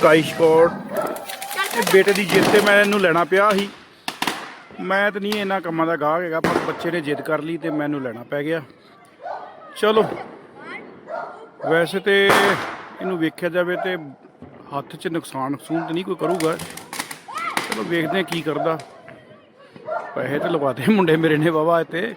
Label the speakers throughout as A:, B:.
A: Sky ਸ਼ਕੋਟ ਇਹ ਬੇਟੇ ਦੀ ਜਿੱਦ ਤੇ ਮੈਂ ਇਹਨੂੰ ਲੈਣਾ ਪਿਆ ਸੀ। ਮੈਂ ਤਾਂ ਨਹੀਂ ਇਹਨਾਂ ਕੰਮਾਂ ਦਾ ਗਾਹਕ ਹੈਗਾ, ਪਰ ਬੱਚੇ ਨੇ ਜਿੱਦ ਕਰ ਲਈ ਤੇ ਮੈਨੂੰ ਲੈਣਾ ਪੈ ਗਿਆ। ਚਲੋ, ਵੈਸੇ ਤੇ ਇਹਨੂੰ ਵੇਖਿਆ ਜਾਵੇ ਤੇ ਹੱਥ 'ਚ ਨੁਕਸਾਨ ਨੁਕਸੂਨ ਤਾਂ ਨਹੀਂ ਕੋਈ ਕਰੂਗਾ। ਚਲੋ ਵੇਖਦੇ ਹਾਂ ਕੀ ਕਰਦਾ। ਪੈਸੇ ਤੇ ਲਵਾਤੇ ਮੁੰਡੇ ਮੇਰੇ ਨੇ ਵਾਵਾ ਇੱਥੇ।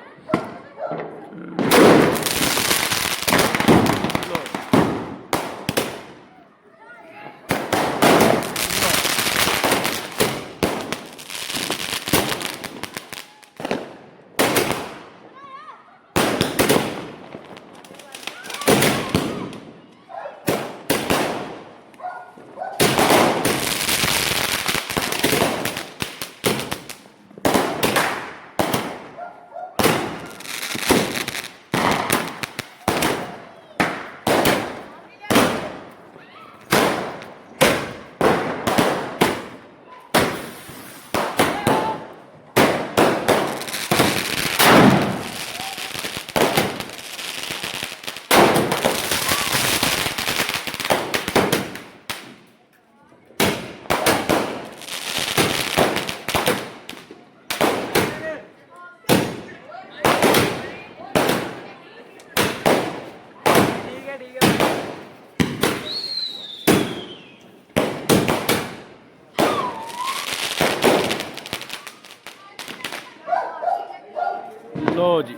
A: ਲੋ ਜੀ।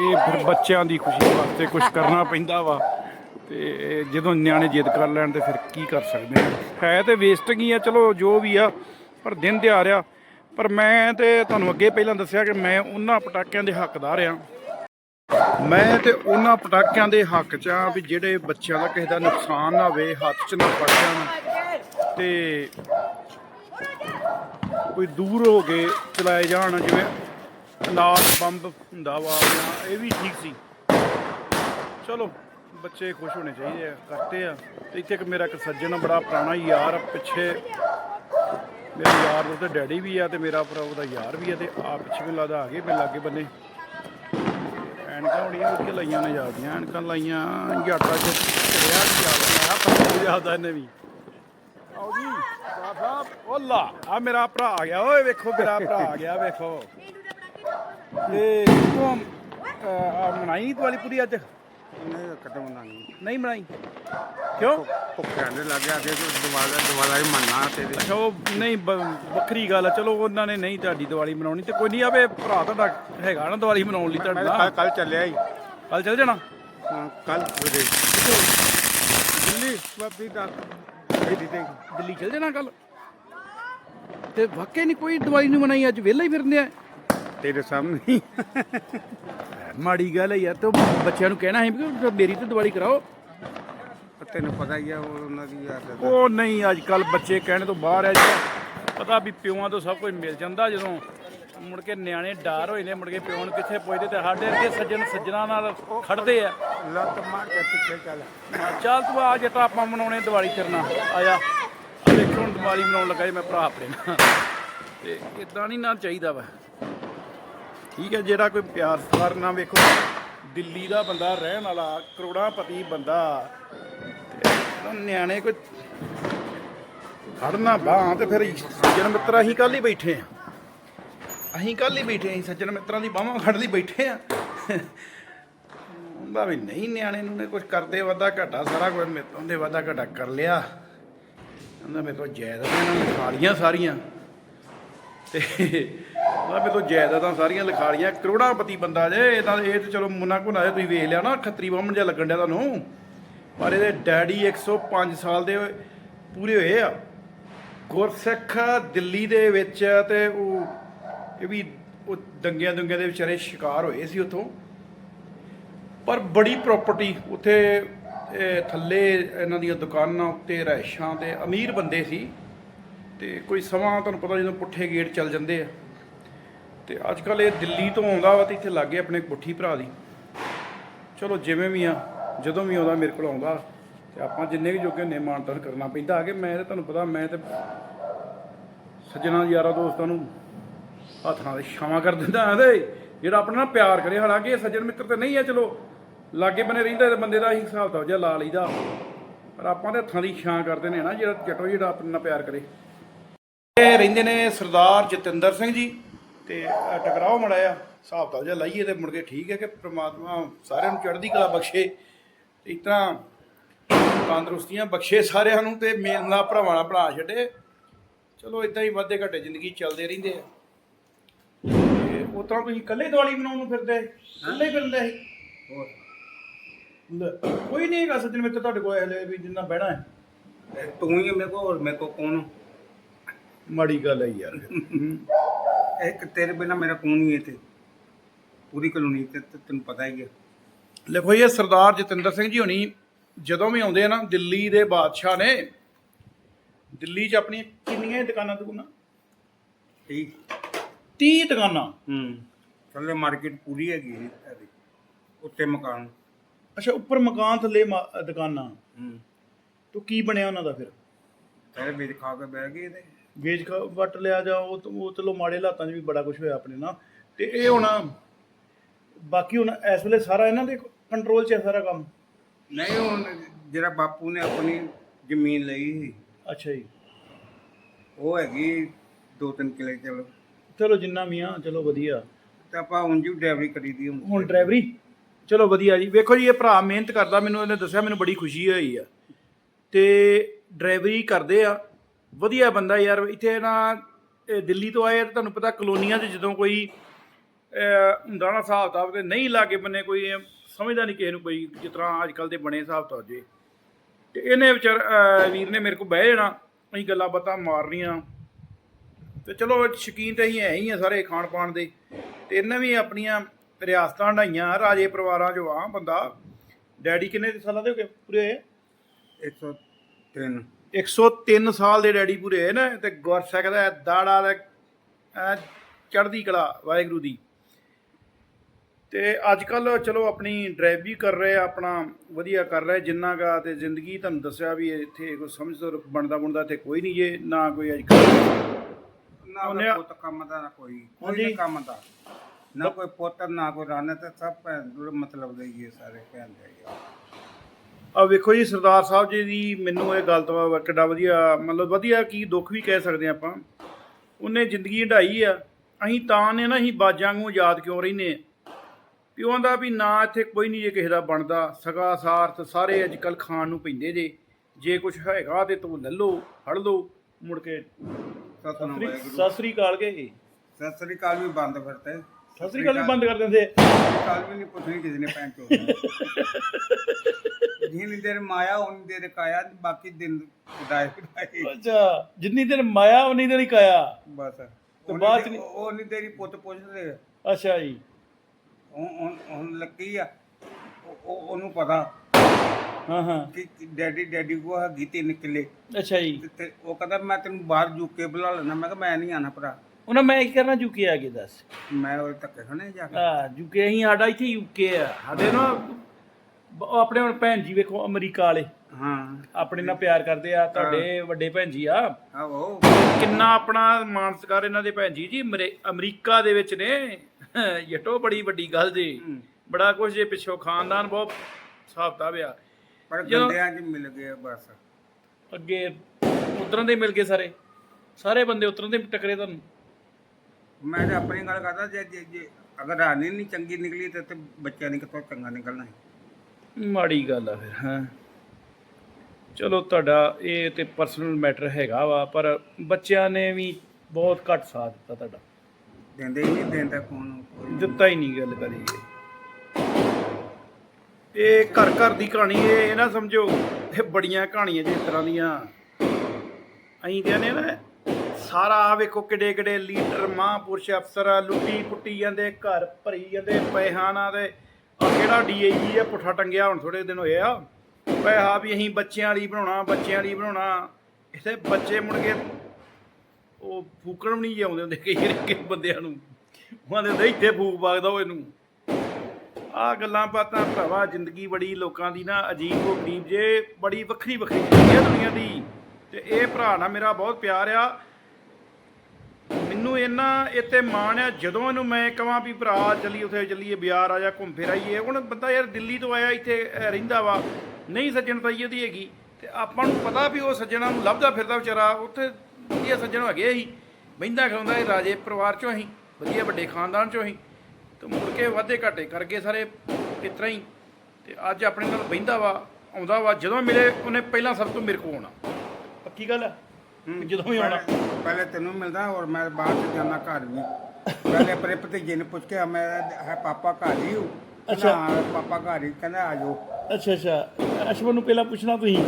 A: ਇਹ ਫਿਰ ਬੱਚਿਆਂ ਦੀ ਖੁਸ਼ੀ ਵਾਸਤੇ ਕੁਝ ਕਰਨਾ ਪੈਂਦਾ ਵਾ। ਤੇ ਜਦੋਂ ਨਿਆਣੇ ਜਿੱਦ ਕਰ ਲੈਣ ਤੇ ਫਿਰ ਕੀ ਕਰ ਸਕਦੇ ਆ? ਹੈ ਤੇ ਵੇਸਟਿੰਗ ਹੀ ਆ ਚਲੋ ਜੋ ਵੀ ਆ, ਪਰ ਦਿਨ ਦਿਹਾੜ ਆ। ਪਰ ਮੈਂ ਤੇ ਤੁਹਾਨੂੰ ਅੱਗੇ ਪਹਿਲਾਂ ਦੱਸਿਆ ਕਿ ਮੈਂ ਉਹਨਾਂ ਪਟਾਕਿਆਂ ਦੇ ਹੱਕਦਾਰ ਆ। ਮੈਂ ਤੇ ਉਹਨਾਂ ਪਟਾਕਿਆਂ ਦੇ ਹੱਕ 'ਚ ਆ ਵੀ ਜਿਹੜੇ ਬੱਚਿਆਂ ਦਾ ਕਿਸੇ ਦਾ ਨੁਕਸਾਨ ਨਾ ਹੋਵੇ, ਹੱਥ 'ਚ ਨਾ ਫੜ ਜਾਣ। ਤੇ ਕੋਈ ਦੂਰ ਹੋ ਕੇ ਚਲਾਏ ਜਾਣ, ਜਿਵੇਂ ਅਨਾਜ ਬੰਬ ਹੁੰਦਾ ਵਾ, ਜਾਂ ਇਹ ਵੀ ਠੀਕ ਸੀ। ਚਲੋ, ਬੱਚੇ ਖੁਸ਼ ਹੋਣੇ ਚਾਹੀਦੇ ਆ ਕਰਤੇ ਆ। ਤੇ ਇੱਥੇ ਇੱਕ ਮੇਰਾ ਇੱਕ ਸੱਜਣ ਬੜਾ ਪੁਰਾਣਾ ਯਾਰ ਪਿੱਛੇ ਮੇਰੇ ਯਾਰ ਦਾ ਤੇ ਡੈਡੀ ਵੀ ਆ, ਤੇ ਮੇਰਾ ਭਰਾ ਉਹਦਾ ਯਾਰ ਵੀ ਆ, ਤੇ ਆ ਪਿੱਛੇ ਮੈਨੂੰ ਲੱਗਦਾ ਆ ਗਏ ਮੇਰੇ ਲਾਗੇ ਬੰਨੇ ਐਨਕਾਂ ਬੜੀਆਂ ਵਧੀਆ ਲਾਈਆਂ ਨੇ ਜਾਂਦੀਆਂ ਐਨਕਾਂ ਲਾਈਆਂ, ਜਾਟਾ ਚ ਚੜਿਆ ਚੱਲਦਾ ਪਰ ਜਾਂਦਾ ਇਹਨੇ ਵੀ। ਆਓ ਜੀ ਸਾਹਿਬ ਓਲਾ ਆ ਮੇਰਾ ਭਰਾ ਆ ਗਿਆ, ਓਏ ਵੇਖੋ ਮੇਰਾ ਭਰਾ ਆ ਗਿਆ, ਵੇਖੋ। ਤੇ ਤੂੰ ਆ ਮਨਾਈ ਦੀਵਾਲੀ ਪੂਰੀ ਅੱਜ?
B: ਨਹੀਂ
A: ਮਨਾਈ ਕਿਉਂ?
B: ਭੁੱਖਿਆਂ ਦੇ ਲੱਗੇ ਆ ਕੇ ਦੁਬਾਰਾ ਦੁਬਾਰਾ ਹੀ ਮੰਨਣਾ ਤੇਰੇ
A: ਅੱਛਾ ਉਹ ਨਹੀਂ ਬ- ਵੱਖਰੀ ਗੱਲ ਆ। ਚਲੋ ਉਹਨਾਂ ਨੇ ਨਹੀਂ ਤੁਹਾਡੀ ਦੀਵਾਲੀ ਮਨਾਉਣੀ ਤੇ ਕੋਈ ਨਹੀਂ ਆਵੇ ਭਰਾ ਤੁਹਾਡਾ ਹੈਗਾ ਨਾ ਦੀਵਾਲੀ ਮਨਾਉਣ ਲਈ ਤੁਹਾਡਾ।
B: ਕੱਲ ਕੱਲ ਚੱਲਿਆ ਹੀ।
A: ਕੱਲ ਚੱਲ ਜਾਣਾ?
B: ਕੱਲ ਦਾ
A: ਦਿੱਲੀ? ਚੱਲ ਜਾਣਾ ਕੱਲ ਤੇ ਵਾਕਈ ਨਹੀਂ ਕੋਈ ਦੀਵਾਲੀ ਨੂੰ ਮਨਾਈ ਅੱਜ ਵਿਹਲਾ ਹੀ ਫਿਰਦੇ ਆ।
B: ਤੇਰੇ ਸਾਹਮਣੇ ਹੀ।
A: ਮਾੜੀ ਗੱਲ ਹੈ ਯਾਰ ਤੇ ਬੱਚਿਆਂ ਨੂੰ ਕਹਿਣਾ ਹੈ ਵੀ ਮੇਰੀ ਤੇ ਦੀਵਾਲੀ ਕਰਾਓ।
B: ਤੈਨੂੰ ਪਤਾ ਹੀ ਆ ਉਹ ਉਹਨਾਂ ਦੀ ਆਦਤ।
A: ਉਹ ਨਹੀਂ ਅੱਜ ਕੱਲ ਬੱਚੇ ਕਹਿਣ ਤੋਂ ਬਾਹਰ ਆ ਜੀ। ਪਤਾ ਵੀ ਪਿਓਾਂ ਤੋਂ ਸਭ ਕੁਝ ਮਿਲ ਜਾਂਦਾ ਜਦੋਂ ਮੁੜ ਕੇ ਨਿਆਣੇ ਡਰ ਹੋਏ ਨੇ ਮੁੜ ਕੇ ਪਿਓ ਨੂੰ ਕਿੱਥੇ ਪੁੱਛਦੇ ਤੇ ਸਾਡੇ ਵਰਗੇ ਸੱਜਣ ਸੱਜਣਾ ਨਾਲ ਖੜਦੇ ਆ।
B: ਲੱਤ ਮਾਰ ਕੇ ਪਿੱਛੇ ਚੱਲ।
A: ਚੱਲ ਤੂੰ ਆ ਜਟਾ ਆਪਾਂ ਮਨਾਉਣੇ ਦੀਵਾਲੀ ਕਰਨਾ ਆ ਜਾ। ਵੇਖੋ ਹੁਣ ਦੀਵਾਲੀ ਮਨਾਉਣ ਲੱਗਾ ਜੀ ਮੈਂ ਭਰਾ ਆਪਣੇ ਨਾਲ। ਤੇ ਇਦਾਂ ਨਹੀਂ ਨਾ ਚਾਹੀਦਾ ਵਾ। ਠੀਕ ਹੈ, ਜਿਹੜਾ ਕੋਈ ਪਿਆਰ ਸਤਿਕਾਰ ਨਾ ਵੇਖੋ, ਦਿੱਲੀ ਦਾ ਬੰਦਾ, ਰਹਿਣ ਵਾਲਾ, ਕਰੋੜਾਪਤੀ ਬੰਦਾ ਨਿਆਣੇ ਕੋਈ ਖੜਨਾ ਬਾਹਾਂ, ਤੇ ਫਿਰ ਸੱਜਣ ਮਿੱਤਰ ਅਸੀਂ ਕੱਲ ਹੀ ਬੈਠੇ ਆ ਅਸੀਂ ਕੱਲ ਹੀ ਬੈਠੇ ਅਸੀਂ ਸੱਜਣ ਮਿੱਤਰਾਂ ਦੀ ਬਾਹਾਂ ਖੜ ਲਈ ਬੈਠੇ ਆ ਹੁੰਦਾ ਵੀ ਨਹੀਂ ਨਿਆਣੇ ਨੂੰ ਨੇ ਕੁਝ ਕਰਦੇ ਵਾਦਾ ਘਾਟਾ, ਸਾਰਾ ਕੁਝ ਮੇਰੇ ਦੇ ਵਾਦਾ ਘਾਟਾ ਕਰ ਲਿਆ। ਕਹਿੰਦਾ ਮੇਰੇ ਕੋਲ ਜਾਇਦਾਦਾਂ ਇਹਨਾਂ ਖਾ ਲੀਆਂ ਸਾਰੀਆਂ। ਤੇ ਉਹਦਾ ਮੇਰੇ ਤੋਂ ਜਾਇਦਾਦਾਂ ਸਾਰੀਆਂ ਲਿਖਾ ਲੀਆਂ ਕਰੋੜਾਪਤੀ ਬੰਦਾ ਜੇ, ਇਹ ਤਾਂ ਇਹ ਤੇ ਚਲੋ ਮੁੰਨਾ ਕੋ ਨਾ ਤੁਸੀਂ ਵੇਖ ਲਿਆ ਨਾ, ਖੱਤਰੀ ਬਾਹਮਣ ਜਿਹਾ ਲੱਗਣ ਡਿਆ ਤੁਹਾਨੂੰ। ਪਰ ਇਹਦੇ ਡੈਡੀ 105 ਸਾਲ ਦੇ ਪੂਰੇ ਹੋਏ ਆ। ਗੁਰਸਿੱਖ ਦਿੱਲੀ ਦੇ ਵਿੱਚ ਤੇ ਉਹ, ਇਹ ਵੀ ਉਹ ਦੰਗਿਆਂ ਦੰਗਿਆਂ ਦੇ ਵਿਚਾਰੇ ਸ਼ਿਕਾਰ ਹੋਏ ਸੀ ਉਥੋਂ। ਪਰ ਬੜੀ ਪ੍ਰਾਪਰਟੀ ਉੱਥੇ ਥੱਲੇ ਇਹਨਾਂ ਦੀਆਂ ਦੁਕਾਨਾਂ ਉੱਤੇ ਰਹਿਸ਼ਾਂ ਤੇ ਅਮੀਰ ਬੰਦੇ ਸੀ। ਤੇ ਕੋਈ ਸਮਾਂ ਤੁਹਾਨੂੰ ਪਤਾ ਜਦੋਂ ਪੁੱਠੇ ਗੇਟ ਚੱਲ ਜਾਂਦੇ ਆ। ਤੇ ਅੱਜ ਕੱਲ ਇਹ ਦਿੱਲੀ ਤੋਂ ਆਉਂਦਾ ਵਾ ਤੇ ਇੱਥੇ ਲੱਗੇ ਆਪਣੇ ਪੁੱਠੀ ਭਰਾ ਦੀ। ਚਲੋ ਜਿਵੇਂ ਵੀ ਆ, ਜਦੋਂ ਵੀ ਆਉਂਦਾ ਮੇਰੇ ਕੋਲ ਆਉਂਦਾ। ਤੇ ਆਪਾਂ ਜਿੰਨੇ ਵੀ ਜੋਗੇ ਨੇ ਮਾਨਤਾਨ ਕਰਨਾ ਪੈਂਦਾ ਆ ਕਿ ਮੈਂ ਤੇ ਤੁਹਾਨੂੰ ਪਤਾ ਮੈਂ ਤੇ ਸੱਜਣਾ, ਯਾਰਾਂ ਦੋਸਤਾਂ ਨੂੰ ਹੱਥ ਨਾਲ ਛਾਵਾਂ ਕਰ ਦਿੰਦਾ ਆ ਤੇ ਜਿਹੜਾ ਆਪਣਾ ਨਾਲ ਪਿਆਰ ਕਰੇ। ਹਾਲਾਂਕਿ ਇਹ ਸੱਜਣ ਮਿੱਤਰ ਤੇ ਨਹੀਂ ਹੈ, ਚਲੋ ਲਾਗੇ ਬਨੇ ਰਹਿੰਦਾ ਤੇ ਬੰਦੇ ਦਾ ਹੀ ਹਿਸਾਬ ਤਾਂ ਜਿਹਾ ਲਾ ਲਈਦਾ। ਪਰ ਆਪਾਂ ਦੇ ਹੱਥਾਂ ਦੀ ਛਾਂ ਕਰਦੇ ਨੇ ਨਾ, ਜਿਹੜਾ ਜੱਟੋ ਜਿਹੜਾ ਆਪਣੇ ਨਾਲ ਪਿਆਰ ਕਰੇ। ਇਹ ਰਹਿੰਦੇ ਨੇ ਸਰਦਾਰ ਜਤਿੰਦਰ ਸਿੰਘ ਜੀ। ਤੇ ਟਕਰਾਓ ਮੜਾਇਆ ਹਿਸਾਬ ਤਾਂ ਜਿਹਾ ਲਾਈਏ ਤੇ ਮੁੜ ਕੇ ਠੀਕ ਹੈ ਕਿ ਪ੍ਰਮਾਤਮਾ ਸਾਰਿਆਂ ਨੂੰ ਚੜ੍ਹਦੀ ਕਲਾ ਬਖਸ਼ੇ। ਇਸ ਤਰ੍ਹਾਂ ਤੰਦਰੁਸਤੀਆਂ ਬਖਸ਼ੇ ਸਾਰਿਆਂ ਨੂੰ ਤੇ ਮੇਲ ਭਰਾਵਾਂ ਨਾਲ ਬਣਾ ਛੱਡੇ। ਚਲੋ ਇਦਾਂ ਹੀ ਵਾਧੇ ਘਾਟੇ ਜ਼ਿੰਦਗੀ ਚੱਲਦੇ ਰਹਿੰਦੇ ਆ। ਤਾਂ ਤੁਸੀਂ ਇਕੱਲੇ ਦੀਵਾਲੀ ਮਨਾਉਣ ਨੂੰ ਫਿਰਦੇ ਇਕੱਲੇ ਹੀ ਫਿਰਦੇ ਸੀ? ਕੋਈ ਨਹੀਂ ਹੈਗਾ ਸੱਜਣ ਮਿੱਤਰ ਤੁਹਾਡੇ ਕੋਲ ਹਲੇ ਵੀ ਜਿੰਨਾ ਬਹਿਣਾ ਹੈ।
B: ਤੂੰ ਹੀ ਮੇਰੇ ਕੋਲ ਹੋਰ ਮੇਰੇ ਕੋਲ ਕੌਣ
A: ਮਾੜੀ ਗੱਲ ਹੈ ਯਾਰ।
B: ਇੱਕ ਤੇਰੇ ਬਿਨਾ ਮੇਰਾ ਕੌਣ ਨਹੀਂ ਤੇ ਪੂਰੀ ਕਲੋਨੀ ਤੇ ਤੇ ਤੈਨੂੰ ਪਤਾ ਹੀ ਹੈ
A: ਲਿਖੋ ਇਹ ਸਰਦਾਰ ਜਤਿੰਦਰ ਸਿੰਘ ਜੀ ਹੋਣੀ ਜਦੋਂ ਵੀ ਆਉਂਦੇ ਆ ਨਾ ਦਿੱਲੀ ਦੇ ਬਾਦਸ਼ਾਹ ਨੇ ਦਿੱਲੀ 'ਚ ਆਪਣੀਆਂ ਕਿੰਨੀਆਂ ਹੀ ਦੁਕਾਨਾਂ ਦੁਕਾਨਾਂ?
B: ਠੀਕ
A: 30 ਦੁਕਾਨਾਂ?
B: ਹੂੰ। ਥੱਲੇ ਮਾਰਕੀਟ ਪੂਰੀ ਹੈਗੀ ਹੈ ਇਹਦੀ। ਉੱਤੇ ਮਕਾਨ।
A: ਅੱਛਾ ਉੱਪਰ ਮਕਾਨ ਥੱਲੇ ਮਾ- ਦੁਕਾਨਾਂ।
B: ਹੂੰ।
A: ਤੋ ਕੀ ਬਣਿਆ ਉਹਨਾਂ ਦਾ ਫਿਰ?
B: ਤੇਰੇ ਵਿੱਚ ਖਾ ਕੇ ਬਹਿ ਗਏ ਤੇ
A: ਵੇਚ ਖਾ ਵੱਟ ਲਿਆ ਜਾ ਉਹ ਉਹ ਚਲੋ ਮਾੜੇ ਹਾਲਾਤਾਂ 'ਚ ਵੀ ਬੜਾ ਕੁਝ ਹੋਇਆ ਆਪਣੇ ਨਾਲ। ਤੇ ਇਹ ਹੁਣ ਬਾਕੀ ਹੁਣ ਇਸ ਵੇਲੇ ਸਾਰਾ ਇਹਨਾਂ ਦੇ ਕੰਟਰੋਲ 'ਚ ਹੈ ਸਾਰਾ ਕੰਮ?
B: ਨਹੀਂ ਹੁਣ ਜਿਹੜਾ ਬਾਪੂ ਨੇ ਆਪਣੀ ਜ਼ਮੀਨ ਲਈ ਸੀ।
A: ਅੱਛਾ ਜੀ।
B: ਉਹ ਹੈਗੀ ਦੋ ਤਿੰਨ ਕਿਲੇ ਚਲੋ
A: ਚਲੋ ਜਿੰਨਾ ਮੀਆਂ ਚਲੋ ਵਧੀਆ।
B: ਤੇ ਆਪਾਂ ਉਂਝ ਵੀ ਡਰਾਈਵਰੀ ਕਰੀ ਦੀ ਹੁਣ
A: ਹੁਣ ਡਰਾਈਵਰੀ ਚਲੋ ਵਧੀਆ ਜੀ। ਵੇਖੋ ਜੀ ਇਹ ਭਰਾ ਮਿਹਨਤ ਕਰਦਾ। ਮੈਨੂੰ ਇਹਨੇ ਦੱਸਿਆ ਮੈਨੂੰ ਬੜੀ ਖੁਸ਼ੀ ਹੋਈ ਆ। ਤੇ ਡਰਾਈਵਰੀ ਕਰਦੇ ਆ। ਵਧੀਆ ਬੰਦਾ ਯਾਰ, ਇੱਥੇ ਨਾ ਦਿੱਲੀ ਤੋਂ ਆਏ ਆ ਤੁਹਾਨੂੰ ਪਤਾ ਕਲੋਨੀਆਂ 'ਚ ਜਦੋਂ ਕੋਈ ਹੁੰਦਾ ਨਾ ਹਿਸਾਬ ਕਿਤਾਬ ਤੇ ਨਹੀਂ ਲਾਗੇ ਬੰਨੇ ਕੋਈ ਸਮਝਦਾ ਨਹੀਂ ਕਿਸੇ ਨੂੰ ਕੋਈ, ਜਿਸ ਤਰ੍ਹਾਂ ਅੱਜ ਕੱਲ ਦੇ ਬਣੇ ਹਿਸਾਬ ਕਿਤਾਬ ਜੇ। ਤੇ ਇਹਨੇ ਵਿਚਾਰ ਵੀਰ ਨੇ ਮੇਰੇ ਕੋਲ ਬਹਿ ਜਾਣਾ, ਅਸੀਂ ਗੱਲਾਂ ਬਾਤਾਂ ਮਾਰਨੀਆਂ। ਤੇ ਚਲੋ, ਸ਼ਕੀਨ ਤਾਂ ਅਸੀਂ ਹੈ ਹੀ ਆ ਸਾਰੇ ਖਾਣ ਪਾਣ ਦੇ। ਤੇ ਇਹਨੇ ਵੀ ਆਪਣੀਆਂ ਰਿਆਸਤਾਂ ਢਾਈਆਂ ਰਾਜੇ ਪਰਿਵਾਰਾਂ ਜੋ ਆ ਬੰਦਾ। ਡੈਡੀ ਕਿੰਨੇ ਸਾਲਾਂ ਦੇ ਹੋ ਗਏ? ਪੂਰੇ
B: 103
A: 103 ਸਾਲ ਦੇ ਡੈਡੀ ਪੂਰੇ ਹੋਏ ਨਾ ਤੇ ਗੁਰਸਿੱਖ ਦਾ ਦਾੜਾ ਦਾ ਐਂ ਚੜ੍ਹਦੀ ਕਲਾ ਵਾਹਿਗੁਰੂ ਦੀ। ਤੇ ਅੱਜ ਕੱਲ ਚਲੋ ਆਪਣੀ ਡਰਾਈਵ ਵੀ ਕਰ ਰਹੇ ਆਪਣਾ ਵਧੀਆ ਕਰ ਰਹੇ ਜਿੰਨਾ ਗਾ ਤੇ ਜ਼ਿੰਦਗੀ ਤੁਹਾਨੂੰ ਦੱਸਿਆ ਵੀ ਇੱਥੇ ਕੋਈ ਸਮਝਦਾਰ ਬਣਦਾ ਬਣਦਾ ਤੇ ਕੋਈ ਨਹੀਂ ਜੇ ਨਾ ਕੋਈ ਅੱਜ ਕੱਲ
B: ਨਾ ਉਹਦਾ ਪੁੱਤ ਕੰਮ ਦਾ ਨਾ ਕੋਈ ਕੋਈ ਕੰਮ ਦਾ। ਨਾ ਕੋਈ ਪੁੱਤ ਨਾ ਕੋਈ ਰਾਣੇ ਤੇ ਸਭ ਮਤਲਬ ਦੇ ਹੀ ਹੈ ਸਾਰੇ ਭੈਣ ਦੇ ਹੀ ਆ।
A: ਆ ਵੇਖੋ ਜੀ ਸਰਦਾਰ ਸਾਹਿਬ ਜੀ ਦੀ ਮੈਨੂੰ ਇਹ ਗੱਲ ਤੋਂ ਕਿੱਡਾ ਵਧੀਆ ਮਤਲਬ ਵਧੀਆ ਕੀ ਦੁੱਖ ਵੀ ਕਹਿ ਸਕਦੇ ਆਪਾਂ। ਉਹਨੇ ਜ਼ਿੰਦਗੀ ਢਾਈ ਆ। ਅਸੀਂ ਤਾਂ ਨੇ ਨਾ ਅਸੀਂ ਬਾਜਾਂ ਨੂੰ ਯਾਦ ਕਿਉਂ ਰਹਿੰਦੇ ਆ ਪਿਓ ਦਾ ਵੀ ਨਾ ਇੱਥੇ ਕੋਈ ਨਹੀਂ ਜੇ ਕਿਸੇ ਦਾ ਬਣਦਾ। ਸਗਾ ਸਾਰਥ ਸਾਰੇ ਅੱਜ ਕੱਲ ਖਾਣ ਨੂੰ ਪੈਂਦੇ ਜੇ। ਜੇ ਕੁਝ ਹੈਗਾ ਤੇ ਤੂੰ ਲੈ ਲਓ ਫੜ ਲਓ। ਮੁੜ ਕੇ
B: ਸਤਿਨਾਮ
A: ਸਤਿ
B: ਵਾਹਿਗੁਰੂ।
A: ਸਤਿ ਸ੍ਰੀ ਅਕਾਲ ਕੇ
B: ਸਤਿ ਸ੍ਰੀ ਅਕਾਲ ਵੀ ਬੰਦ ਫਿਰਤੇ
A: ਸਤਿ ਸ੍ਰੀ ਅਕਾਲ ਵੀ ਬੰਦ ਕਰ ਦਿੰਦੇ।
B: ਕਾਲ ਵੀ ਨਹੀਂ ਪੁੱਛਣੀ ਕਿਸੇ ਨੇ ਭੈਣ ਚੋ ਜਿੰਨੀ ਦੇਰ ਮਾਇਆ ਉਨੀ ਦੇਰ ਕਾਇਆ ਬਾਕੀ ਦਿਨ ਉਡਾਏ
A: ਅੱਛਾ ਜਿੰਨੀ ਦਿਨ ਮਾਇਆ ਉਨੀ ਦਿਨ ਹੀ ਕਾਇਆ।
B: ਬਸ।
A: ਤੇ ਬਾਅਦ ਚ ਨਹੀਂ-
B: ਉਹ ਨਹੀਂ ਤੇਰੀ ਪੁੱਤ ਪੁੱਛਦੇ
A: ਅੱਛਾ ਜੀ।
B: ਹੁਣ ਹੁਣ ਹੁਣ ਲੱਕੀ ਆ। ਉਹ- ਉਹ- ਉਹਨੂੰ ਪਤਾ
A: ਹਾਂ ਹਾਂ।
B: ਕਿ ਕਿ ਡੈਡੀ ਡੈਡੀ ਕੋ ਹੈਗੀ ਤਿੰਨ ਕਿੱਲੇ।
A: ਅੱਛਾ ਜੀ।
B: ਤੇ- ਤੇ ਉਹ ਕਹਿੰਦਾ ਮੈਂ ਤੈਨੂੰ ਬਾਹਰ ਜੁਕ ਬੁਲਾ ਲੈਣਾ ਮੈਂ ਕਿਹਾ ਮੈਂ ਨਹੀਂ ਆਣਾ ਭਰਾ।
A: ਉਹਨਾਂ ਮੈਂ ਕੀ ਕਰਨਾ ਯੂਕੇ ਆ ਕੇ ਦੱਸ।
B: ਮੈਂ ਉਹ ਧੱਕੇ ਖਾਣੇ ਜਾ ਕੇ।
A: ਆ ਯੂਕੇ ਅਸੀਂ ਸਾਡਾ ਇੱਥੇ ਯੂਕੇ ਆ। ਸਾਡੇ ਨਾ ਬ- ਆਪਣੇ ਹੁਣ ਭੈਣ ਜੀ ਵੇਖੋ ਅਮਰੀਕਾ ਵਾਲੇ।
B: ਹਾਂ।
A: ਆਪਣੇ ਨਾਲ ਪਿਆਰ ਕਰਦੇ ਆ ਤੁਹਾਡੇ ਵੱਡੇ ਭੈਣ ਜੀ ਆ।
B: ਆਹੋ।
A: ਕਿੰਨਾ ਆਪਣਾ ਮਾਣ ਸਤਿਕਾਰ ਇਹਨਾਂ ਦੇ ਭੈਣ ਜੀ ਜੀ ਅਮਰੀ- ਅਮਰੀਕਾ ਦੇ ਵਿੱਚ ਨੇ। ਯਟੋ ਬੜੀ ਵੱਡੀ ਗੱਲ ਜੀ। ਬੜਾ ਕੁਝ ਜੇ ਪਿੱਛੋਂ ਖਾਨਦਾਨ ਬਹੁਤ ਹਿਸਾਬ ਆ।
B: ਪਰ
A: ਜਦੋਂ-
B: ਗੰਦਿਆਂ 'ਚ ਮਿਲ ਗਏ ਬਸ।
A: ਅੱਗੇ ਉਤਰਾਂ ਦੇ ਮਿਲ ਗਏ ਸਾਰੇ। ਸਾਰੇ ਬੰਦੇ ਉਤਰਾਂ ਦੇ ਟਕਰੇ ਤੁਹਾਨੂੰ।
B: ਮੈਂ ਤਾਂ ਆਪਣੀ ਗੱਲ ਕਰਦਾ ਜੇ ਜੇ ਜੇ ਅਗਰ ਰਾਣੀ ਨਹੀਂ ਚੰਗੀ ਨਿਕਲੀ ਤੇ ਤੇ ਬੱਚਿਆਂ ਨੇ ਕਿੱਥੋਂ ਚੰਗਾ ਨਿਕਲਣਾ ਹੈ
A: ਮਾੜੀ ਗੱਲ ਆ ਫਿਰ ਹਾਂ। ਚਲੋ ਤੁਹਾਡਾ ਇਹ ਤੇ ਪਰਸਨਲ ਮੈਟਰ ਹੈਗਾ ਵਾ ਪਰ ਬੱਚਿਆਂ ਨੇ ਵੀ ਬਹੁਤ ਘੱਟ ਸਾਥ ਦਿੱਤਾ ਤੁਹਾਡਾ।
B: ਦਿੰਦੇ ਹੀ ਨਹੀਂ ਦਿੰਦਾ ਕੌਣ
A: ਦਿੱਤਾ ਹੀ ਨਹੀਂ ਗੱਲ ਕਰੀ ਇਹ ਘਰ ਘਰ ਦੀ ਕਹਾਣੀ ਇਹ ਇਹ ਨਾ ਸਮਝੋ ਇਹ ਬੜੀਆਂ ਕਹਾਣੀਆਂ ਜਿਸ ਤਰ੍ਹਾਂ ਦੀਆਂ। ਅਸੀਂ ਕਹਿੰਦੇ ਨਾ ਸਾਰਾ ਆ ਵੇਖੋ ਕਿਡੇ ਕਿਡੇ ਲੀਡਰ ਮਹਾਂਪੁਰਸ਼ ਅਫਸਰ ਲੁੱਟੀ ਪੁੱਟੀ ਜਾਂਦੇ ਘਰ ਭਰੀ ਜਾਂਦੇ ਪੈਸਾਂ ਦੇ ਆ ਕਿਹੜਾ ਡੀਏਈ ਆ? ਪੁੱਠਾ ਟੰਗਿਆ ਹੁਣ ਥੋੜੇ ਦਿਨ ਹੋਏ ਆ। ਪੈਸਾ ਵੀ ਅਸੀਂ ਬੱਚਿਆਂ ਲਈ ਬਣਾਉਣਾ, ਬੱਚਿਆਂ ਲਈ ਬਣਾਉਣਾ। ਇੱਥੇ ਬੱਚੇ ਮੁੜ ਕੇ ਉਹ ਫੂਕਣ ਵੀ ਨਹੀਂ ਜੇ ਆਉਂਦੇ ਹੁੰਦੇ ਕਈ ਵਾਰੀ ਬੰਦਿਆਂ ਨੂੰ। ਉਹਨਾਂ ਦੇ ਇੱਥੇ ਫੂਕ ਵਗਦਾ ਉਹ ਇਹਨੂੰ। ਆ ਗੱਲਾਂ ਬਾਤਾਂ ਭਰਾਵਾ, ਜ਼ਿੰਦਗੀ ਬੜੀ ਲੋਕਾਂ ਦੀ ਨਾ, ਅਜੀਬ ਹੋ ਗਰੀਬ ਜੇ, ਬੜੀ ਵੱਖਰੀ ਵੱਖਰੀ ਜ਼ਿੰਦਗੀ ਆ ਦੁਨੀਆ ਦੀ। ਤੇ ਇਹ ਭਰਾ ਨਾਲ ਮੇਰਾ ਬਹੁਤ ਪਿਆਰ ਆ। ਮੈਨੂੰ ਇਹਨਾਂ ਇੱਥੇ ਮਾਣ ਆ, ਜਦੋਂ ਇਹਨੂੰ ਮੈਂ ਕਹਾਂ ਵੀ ਭਰਾ ਚੱਲੀ ਉੱਥੇ ਚੱਲੀਏ ਬਿਆਰ ਆ ਜਾ ਘੁੰਮ ਫਿਰ ਆਈਏ। ਹੁਣ ਬੰਦਾ ਯਾਰ ਦਿੱਲੀ ਤੋਂ ਆਇਆ, ਇੱਥੇ ਰਹਿੰਦਾ ਵਾ। ਨਹੀਂ ਸੱਜਣ ਤਾਂ ਉਹਦੀ ਹੈਗੀ। ਤੇ ਆਪਾਂ ਨੂੰ ਪਤਾ ਵੀ ਉਹ ਸੱਜਣਾ ਨੂੰ ਲੱਭਦਾ ਫਿਰਦਾ ਵਿਚਾਰਾ, ਉੱਥੇ ਵਧੀਆ ਸੱਜਣ ਹੈਗੇ ਅਸੀਂ। ਬਹਿੰਦਾ ਖਾਉਂਦਾ ਇਹ ਰਾਜੇ ਪਰਿਵਾਰ ਚੋਂ ਅਸੀਂ, ਵਧੀਆ ਵੱਡੇ ਖਾਨਦਾਨ ਚੋਂ ਅਸੀਂ। ਤੇ ਮੁੜ ਕੇ ਵਾਧੇ ਘਾਟੇ ਕਰ ਗਏ ਸਾਰੇ ਇਸ ਤਰ੍ਹਾਂ ਹੀ। ਤੇ ਅੱਜ ਆਪਣੇ ਨਾਲ ਬਹਿੰਦਾ ਵਾ, ਆਉਂਦਾ ਵਾ, ਜਦੋਂ ਮਿਲੇ ਉਹਨੇ ਪਹਿਲਾਂ ਸਭ ਤੋਂ ਮੇਰੇ ਕੋਲ ਆਉਣਾ। ਪੱਕੀ ਗੱਲ ਹੈ ਵੀ ਜਦੋਂ ਵੀ ਆਉਣਾ।
B: ਪਹਿਲੇ- ਪਹਿਲੇ ਤੈਨੂੰ ਮਿਲਦਾ ਔਰ ਮੈਂ ਬਾਹਰ से ਜਾਣਾ ਘਰ ਵੀ। ਪਹਿਲੇ ਆਪਣੇ ਭਤੀਜੇ ਨੂੰ ਪੁੱਛ ਕੇ ਮੈਂ ਹੈ ਪਾਪਾ ਘਰ ਹੀ ਹੂੰ?
C: ਅੱਛਾ।
B: ਹਾਂ ਪਾਪਾ ਘਰ ਹੀ। ਕਹਿੰਦਾ ਆ ਜਾਓ।
C: ਅੱਛਾ ਅੱਛਾ। ਅਸ਼ਵਨ ਨੂੰ ਪਹਿਲਾਂ ਪੁੱਛਣਾ ਤੁਸੀਂ?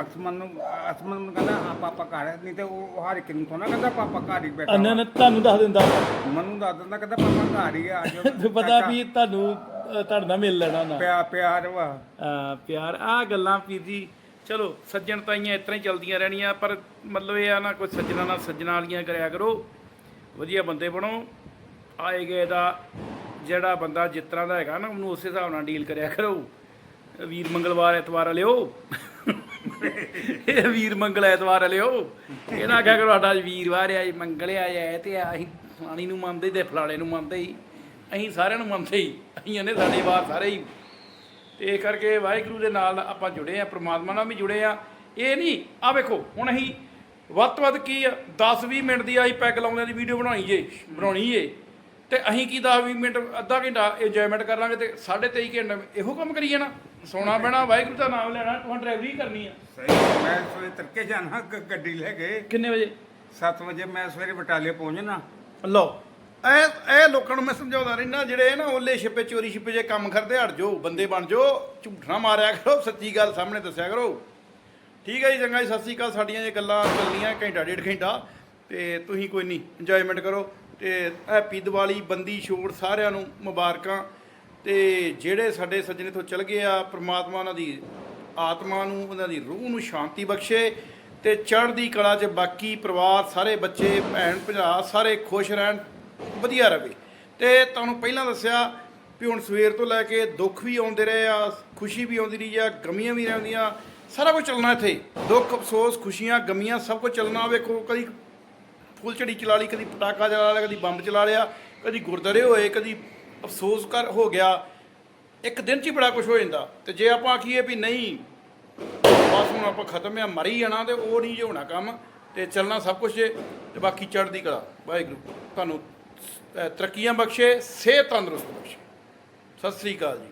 B: ਅਕਸਮਨ ਨੂੰ ਅਕਸਮਨ ਨੂੰ ਕਹਿੰਦਾ ਹਾਂ ਪਾਪਾ ਘਰ ਹੈ। ਨਹੀਂ ਤੇ ਉਹ ਹਰ ਇੱਕ ਨੂੰ ਨਾ ਕਹਿੰਦਾ ਪਾਪਾ ਘਰ ਹੀ ਬੈਠਾ
C: ਅੰਨਾ ਨੇ ਤੁਹਾਨੂੰ ਦੱਸ ਦਿੰਦਾ।
B: ਮਨੂੰ ਦੱਸ ਦਿੰਦਾ ਕਹਿੰਦਾ ਪਾਪਾ ਘਰ ਹੀ ਆ, ਆ ਜਾਓ।
C: ਤੇ ਪਤਾ ਵੀ ਤੁਹਾਨੂੰ ਅ, ਤੁਹਾਡੇ ਨਾਲ ਮਿਲ ਲੈਣਾ ਨਾ।
B: ਪਿਆਰ ਪਿਆਰ ਵਾ।
A: ਆ ਪਿਆਰ। ਆ ਗੱਲਾਂ ਜੀ ਚਲੋ, ਸੱਜਣ ਤਾਈਆਂ ਇਸ ਤਰ੍ਹਾਂ ਹੀ ਚੱਲਦੀਆਂ ਰਹਿਣੀਆਂ, ਪਰ ਮਤਲਬ ਇਹ ਆ ਨਾ, ਕੋਈ ਸੱਜਣਾ ਨਾਲ ਸੱਜਣਾ ਵਾਲੀਆਂ ਕਰਿਆ ਕਰੋ। ਵਧੀਆ ਬੰਦੇ ਬਣੋ। ਆਏ ਗਏ ਦਾ ਜਿਹੜਾ ਬੰਦਾ ਜਿਸ ਤਰ੍ਹਾਂ ਦਾ ਹੈਗਾ ਨਾ, ਉਹਨੂੰ ਉਸੇ ਹਿਸਾਬ ਨਾਲ ਡੀਲ ਕਰਿਆ ਕਰੋ। ਵੀਰ ਮੰਗਲਵਾਰ ਐਤਵਾਰ ਵਾਲਿਓ। ਇਹ ਵੀਰ ਮੰਗਲ ਐਤਵਾਰ ਵਾਲਿਓ। ਇਹ ਨਾ ਕਿਹਾ ਕਰੋ, ਸਾਡਾ ਵੀਰਵਾਰ ਆ ਜੀ, ਮੰਗਲ ਆ ਜਾਏ ਤੇ ਆ, ਅਸੀਂ ਫਲਾਣੀ ਨੂੰ ਮੰਨਦੇ ਤੇ ਫਲਾਣੇ ਨੂੰ ਮੰਨਦੇ ਹੀ। ਅਸੀਂ ਸਾਰਿਆਂ ਨੂੰ ਮੰਨਦੇ ਹੀ। ਅਸੀਂ ਨੇ ਸਾਡੇ ਵਾਰ ਸਾਰੇ ਹੀ ਇਹ ਕਰਕੇ ਵਾਹਿਗੁਰੂ ਦੇ ਨਾਲ ਆਪਾਂ ਜੁੜੇ ਆ ਪ੍ਰਮਾਤਮਾ ਨਾਲ ਵੀ ਜੁੜੇ ਆ ਇਹ ਨਹੀਂ ਆ ਵੇਖੋ ਹੁਣ ਅਸੀਂ ਵੱਧ ਤੋਂ ਵੱਧ ਕੀ ਆ 10 20 ਮਿੰਟ ਦੀ ਆਈ ਪੈਗ ਲਾਉਂਦੇ ਦੀ ਵੀਡੀਓ ਬਣਾਈ ਜੇ ਬਣਾਉਣੀ ਏ। ਤੇ ਅਸੀਂ ਕੀ 10 20 ਮਿੰਟ ਅੱਧਾ ਘੰਟਾ ਇੰਜੋਇਮੈਂਟ ਕਰ ਲਾਂਗੇ ਤੇ 23.5 ਘੰਟੇ ਇਹੋ ਕੰਮ ਕਰੀ ਜਾਣਾ ਸੋਣਾ ਬਹਿਣਾ ਵਾਹਿਗੁਰੂ ਦਾ ਨਾਮ ਲੈਣਾ ਤੁਹਾਂ ਡਰਾਈਵਰੀ ਕਰਨੀ ਆ।
B: ਸਹੀ ਮੈਂ ਸਵੇਰੇ ਤੜਕੇ ਜਾਣਾ ਗੱਡੀ ਲੈ ਕੇ।
A: ਕਿੰਨੇ ਵਜੇ?
B: 7 ਵਜੇ ਮੈਂ ਸਵੇਰੇ ਬਟਾਲੇ ਪਹੁੰਚਣਾ।
A: ਲਓ। ਇਹ ਇਹ ਲੋਕਾਂ ਨੂੰ ਮੈਂ ਸਮਝਾਉਂਦਾ ਰਹਿਣਾ ਜਿਹੜੇ ਨਾ ਓਲੇ ਛਿਪੇ, ਚੋਰੀ ਛਿਪੇ ਜੇ ਕੰਮ ਕਰਦੇ, ਹਟ ਜਾਓ, ਬੰਦੇ ਬਣ ਜਾਓ, ਝੂਠ ਨਾ ਮਾਰਿਆ ਕਰੋ, ਸੱਚੀ ਗੱਲ ਸਾਹਮਣੇ ਦੱਸਿਆ ਕਰੋ। ਠੀਕ ਹੈ ਜੀ, ਚੰਗਾ ਜੀ, ਸਤਿ ਸ਼੍ਰੀ ਅਕਾਲ, ਸਾਡੀਆਂ ਇਹ ਗੱਲਾਂ ਚੱਲਣੀਆਂ ਘੰਟਾ, ਡੇਢ ਘੰਟਾ, ਤੇ ਤੁਸੀਂ ਕੋਈ ਨਹੀਂ ਇੰਜੋਇਮੈਂਟ ਕਰੋ, ਤੇ ਹੈਪੀ ਦੀਵਾਲੀ, ਬੰਦੀ, ਛੋੜ, ਸਾਰਿਆਂ ਨੂੰ ਮੁਬਾਰਕਾਂ, ਤੇ ਜਿਹੜੇ ਸਾਡੇ ਸੱਜਣੇ ਤੋਂ ਚਲ ਗਏ ਆ, ਪ੍ਰਮਾਤਮਾ ਉਹਨਾਂ ਦੀ ਆਤਮਾ ਨੂੰ, ਉਹਨਾਂ ਦੀ ਰੂਹ ਨੂੰ ਸ਼ਾਂਤੀ ਬਖਸ਼ੇ, ਤੇ ਚੜ੍ਹਦੀ ਕਲਾ 'ਚ ਬਾਕੀ ਪਰਿਵਾਰ, ਸਾਰੇ ਬੱਚੇ ਭੈਣ ਭਰਾ ਸਾਰੇ ਖੁਸ਼ ਰਹਿਣ ਵਧੀਆ ਰਵੇ। ਤੇ ਤੁਹਾਨੂੰ ਪਹਿਲਾਂ ਦੱਸਿਆ ਵੀ ਹੁਣ ਸਵੇਰ ਤੋਂ ਲੈ ਕੇ ਦੁੱਖ ਵੀ ਆਉਂਦੇ ਰਹੇ ਆ, ਖੁਸ਼ੀ ਵੀ ਆਉਂਦੀ ਰਹੀ ਆ, ਗਮੀਆਂ ਵੀ ਰਹਿੰਦੀਆਂ। ਸਾਰਾ ਕੁਝ ਚੱਲਣਾ ਇੱਥੇ। ਦੁੱਖ, ਅਫਸੋਸ, ਖੁਸ਼ੀਆਂ, ਗਮੀਆਂ, ਸਭ ਕੁਝ ਚੱਲਣਾ। ਵੇਖੋ, ਕਦੀ ਫੁੱਲਝੜੀ ਚਲਾ ਲਈ, ਕਦੀ ਪਟਾਕਾ ਚਲਾ ਲਿਆ, ਕਦੀ ਬੰਬ ਚਲਾ ਲਿਆ, ਕਦੀ ਗੁਰਦਾਰੇ ਹੋਏ, ਕਦੀ ਅਫਸੋਸ ਕਰ ਹੋ ਗਿਆ। ਇੱਕ ਦਿਨ 'ਚ ਹੀ ਬੜਾ ਕੁਝ ਹੋ ਜਾਂਦਾ। ਤੇ ਜੇ ਆਪਾਂ ਆਖੀਏ ਵੀ ਨਹੀਂ, ਬਸ ਹੁਣ ਆਪਾਂ ਖਤਮ ਆ, ਮਰੀ ਜਾਣਾ ਤੇ ਉਹ ਨਹੀਂ ਜੇ ਹੋਣਾ ਕੰਮ, ਤੇ ਚੱਲਣਾ ਸਭ ਕੁਝ ਜੇ, ਤੇ ਬਾਕੀ ਚੜ੍ਹਦੀ ਕਲਾ। ਵਾਹਿਗੁਰੂ। ਤੁਹਾਨੂੰ ਤਰੱਕੀਆਂ ਬਖਸ਼ੇ ਸਿਹਤ ਤੰਦਰੁਸਤ ਬਖਸ਼ੇ। ਸਤਿ ਸ੍ਰੀ ਅਕਾਲ ਜੀ।